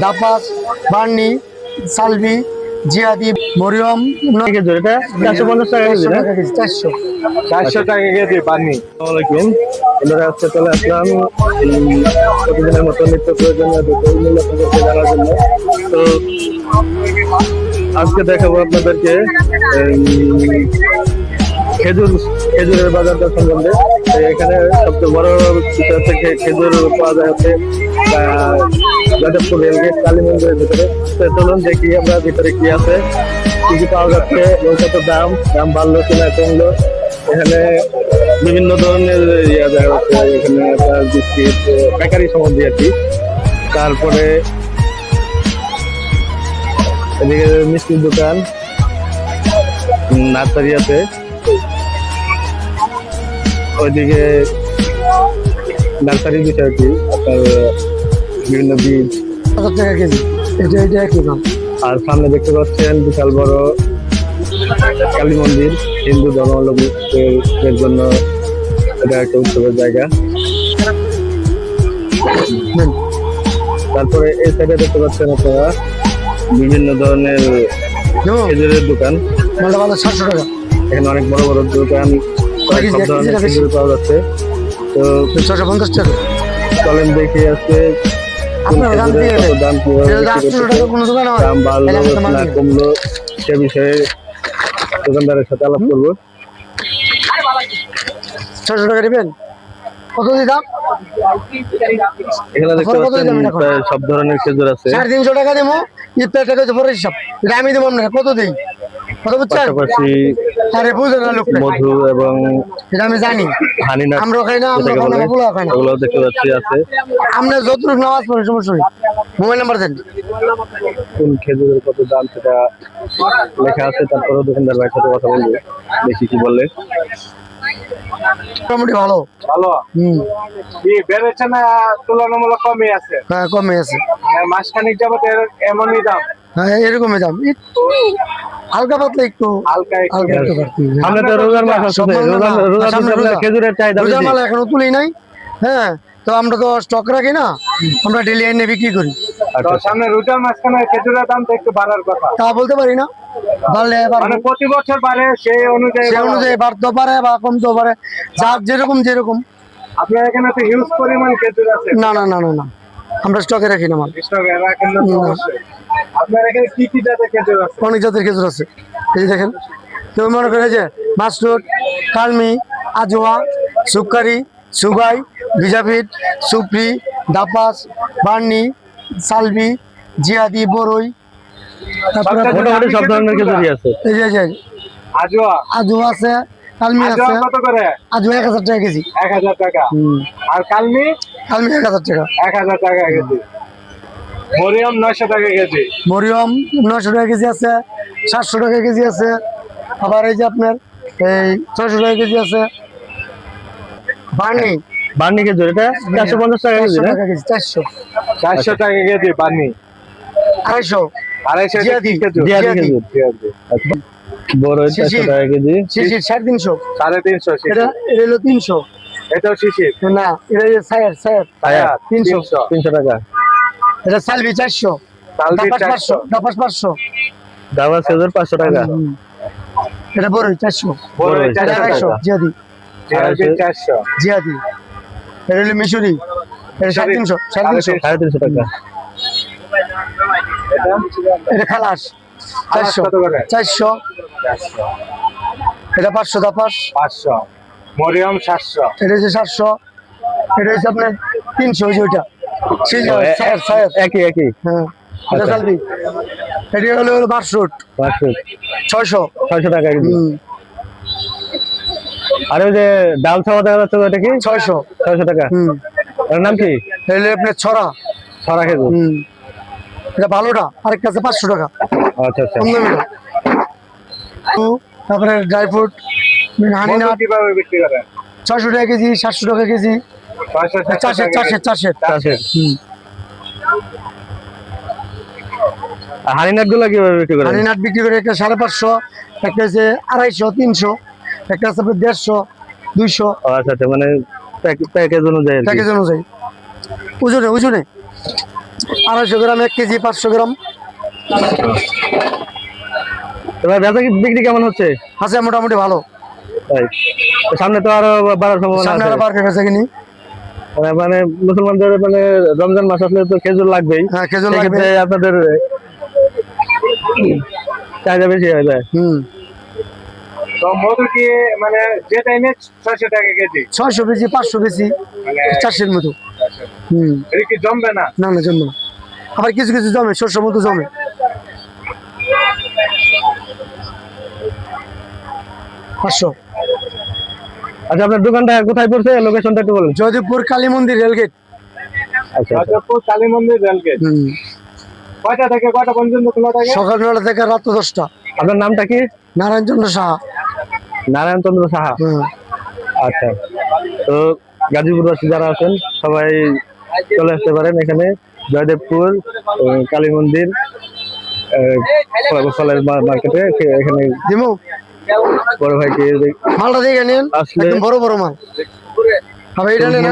দাপাস Bernie সালভি জিয়াদি Mariam এটা চারশো পঞ্চাশ টাকা কেজি চারশো। চারশো টাকা কেজি আসসালামাইকুম বন্ধুরা আজকে চলে আসলাম উম, প্রতিদিনের মতো নিত্য প্রয়োজনীয় মূল্য জানার জন্য। তো আজকে দেখাবো আপনাদেরকে এই, খেজুর খেজুরের বাজার দর সম্বন্ধে। এখানে সবচেয়ে বড় হচ্ছে খেজুর পাওয়া যায় হচ্ছে যাদবপুর রেলগেট কালী মন্দিরের ভিতরে। তো চলুন দেখি আমরা ভিতরে কি আছে, কি কি পাওয়া যাচ্ছে এবং কত দাম দাম বাড়লো কিনা, কমলো। এখানে বিভিন্ন ধরনের ইয়া দেখা যাচ্ছে এখানে আপনার বিস্কিট, বেকারি সম্বন্ধে আর কি। তারপরে এদিকে মিষ্টির দোকান নার্সারি আছে। ওইদিকে নার্সারি বিষয় কি আপনার বিভিন্ন বীজ। হাজার টাকা কেজি। এটা এটা একই দাম। আর সামনে দেখতে পাচ্ছেন বিশাল বড় কালী মন্দির হিন্দু ধর্মাবলম্বীদের জন্য এটা একটা উৎসবের জায়গা। তারপরে এই সাইডে দেখতে পাচ্ছেন আপনারা বিভিন্ন ধরনের খেজুরের দোকান। সাতশো টাকা। এখানে অনেক বড় বড় দোকান? সব ধরনের কেজি খেজুর পাওয়া যাচ্ছে। তো ছশো পঞ্চাশ টাকা। চলেন দেখি আজকে দাম বাড়লো না কমলো সে বিষয়ে দোকানদারের সাথে আলাপ করব। ছশো টাকা নেবেন? কত দাম? এখানে দেখতে পাচ্ছেন সব ধরনের খেজুর আছে। সাড়ে তিনশো টাকা দেবো ইফতার টাকা পরে হিসাব এটা আমি দেবো কত দিই? পাশাপাশি মধু এবং আমি জানি। হানি আমরা না আমরা খাই না। ওগুলো দেখতে পাচ্ছি আছে। যতটুকু নামাজ পড়ে সমস্যা নেই মোবাইল নাম্বার দেন। কোন খেজুরের কত দাম সেটা লেখা আছে তারপরে দোকানদার ভাইয়ের সাথে কথা বলব। দেখি কি বললে? মোটামুটি ভালো। ভালো? হুম। কি বেড়েছে না তুলনামূলক কমই আছে? হ্যাঁ কমে আছে। মাসখানিক যাবত এমনই দাম। হ্যাঁ এরকমই দাম। একটু হালকা পাতলা একটু হালকা তো রোজার মাস আসছে মাল রোজার। খেজুরের চাহিদা রোজার এখনও তুলি নাই। হ্যাঁ তো আমরা তো স্টক রাখি না আমরা ডেলি এনে বিক্রি করি। আচ্ছা। সামনে রোজার মাঝখানে খেজুরের দামটা একটু বাড়ার কথা। তা বলতে পারি না। বাড়লে মানে প্রতি বছর বাড়ে সেই অনুযায়ী সে অনুযায়ী বাড়তেও পারে বা কমতেও পারে। যার যেরকম যেরকম। আপনার এখানে তো হিউজ পরিমাণ খেজুর আছে। না না না না না। আমরা স্টকে রাখি না মাল। অনেক জাতের খেজুর আছে। এই দেখেন কেউ মনে করে যে মাসরুট কালমি আজোয়া সুকারি সুগাই ভিজাভিট সুপ্রি দাপাস বার্নি সালবি জিয়াদি বরই। তারপরে সব ধরনের খেজুরই আছে? এই যে এই আজোয়া। আজু আছে। কালমি আছে। কত করে? আজু এক হাজার টাকা কেজি। এক হাজার টাকা। আর কালমি? কালমি এক হাজার টাকা। এক হাজার টাকা কেজি। মরিয়ম নয়শো টাকা কেজি। মরিয়ম নশো টাকা কেজি আছে সাতশো টাকা কেজি আছে আবার এই যে আপনার এই ছয়শো টাকা কেজি আছে। বার্নি। বার্নি খেজুর এটা? চারশো পঞ্চাশ টাকা কেজি চারশো না টাকা কেজি চারশো। চারশো টাকা কেজি পানি বড় চারশো। টাকা কেজি। শিশির সাড়ে তিনশো। সাড়ে তিনশো এটা শিশির। এটা হলো তিনশো। এটাও শিশির? না এটা যে সায়ার সায়ার। টায়ার তিনশো। তিনশো। টাকা। এটা সালভি চারশো। দাপাস চারশো। পাঁচশো দাপাস পাঁচশো। দাবা খেজুর পাঁচশো টাকা। এটা বড়ই চারশো। বড় বড় চারশো জিয়াদি। জিয়াদি চারশো। জিয়াদি। এটা হলো মিশরি। এটা সাড়ে তিনশো সাড়ে তিনশো। সাড়ে তিনশো টাকা। এটা এটা খালাস। খালাস চারশো কত করে? চারশো চারশো। এটা পাঁচশো দাপাস পাঁচশো। মরিয়ম সাতশো। এটা হচ্ছে সাতশো। এটা হচ্ছে আপনার তিনশো ওই যে ওইটা। একই একই। হ্যাঁ এটা আচ্ছা। হলো হলো বারশুট পাঁচশো ছয়শো। ছয়শো টাকা আর ওই যে ডাল ছাওয়া দেখা যাচ্ছে ওটা কি? ছয়শো। ছয়শো টাকা। এর নাম কি? এটা হলো আপনার ছড়া। ছড়া খেজুর। এটা ভালোটা। আরেকটা আছে পাঁচশো টাকা। আচ্ছা আচ্ছা। তারপরে ড্রাই ফ্রুট হানি মধু নাট কীভাবে বিক্রি করেন? ছয়শো টাকা কেজি সাতশো টাকা কেজি। চারশে চারশে চারশে গুলো কীভাবে বিক্রি হানিনাট বিক্রি করে একটা সাড়ে পাঁচশো একটা আড়াইশো তিনশো একটা হচ্ছে আপনার দেড়শো দুইশো। আচ্ছা আচ্ছা মানে প্যাকেজ অনুযায়ী। প্যাকেজ অনুযায়ী। ওজনে ওজনে আড়াইশো গ্রাম এক কেজি পাঁচশো গ্রাম। এবার বেচা বিক্রি কেমন হচ্ছে? আছে মোটামুটি ভালো। তাই। সামনে তো আরও বাড়ার সম্ভাবনা সামনে আছে। আরও বাড়বে বেচা কিনি। মানে মানে মুসলমানদের মানে রমজান মাস আসলে তো খেজুর লাগবেই। হ্যাঁ খেজুর লাগবে। আপনাদের চাহিদা বেশি হয়ে যায়। হুম। মানে যে টাইমে ছয়শো টাকা কেজি? ছয়শো বেশি পাঁচশো বেশি মানে চারশের মতো। হুম। কি জমবে না? না না। আবার কিছু কিছু জমে শস্য মতো জমে। পাঁচশো। আচ্ছা আপনার দোকানটা কোথায় পড়ছে? লোকেশনটা একটু বলুন। জয়দেবপুর কালী মন্দির রেলগেট আচ্ছা কালী মন্দির রেলগেট কয়টা থেকে কয়টা পর্যন্ত খোলা থাকে? সকাল নটা থেকে রাত দশটা। আপনার নামটা কি? নারায়ণচন্দ্র সাহা। নারায়ণ চন্দ্র সাহা আচ্ছা। তো গাজীপুরবাসী যারা আছেন সবাই চলে আসতে পারেন এখানে। জয়দেবপুর কালী মন্দির মার্কেটে এখানে বড় ভাই কে মালটা দেখে নিন। একদম বড় বড় মাল। আবার এটা নেন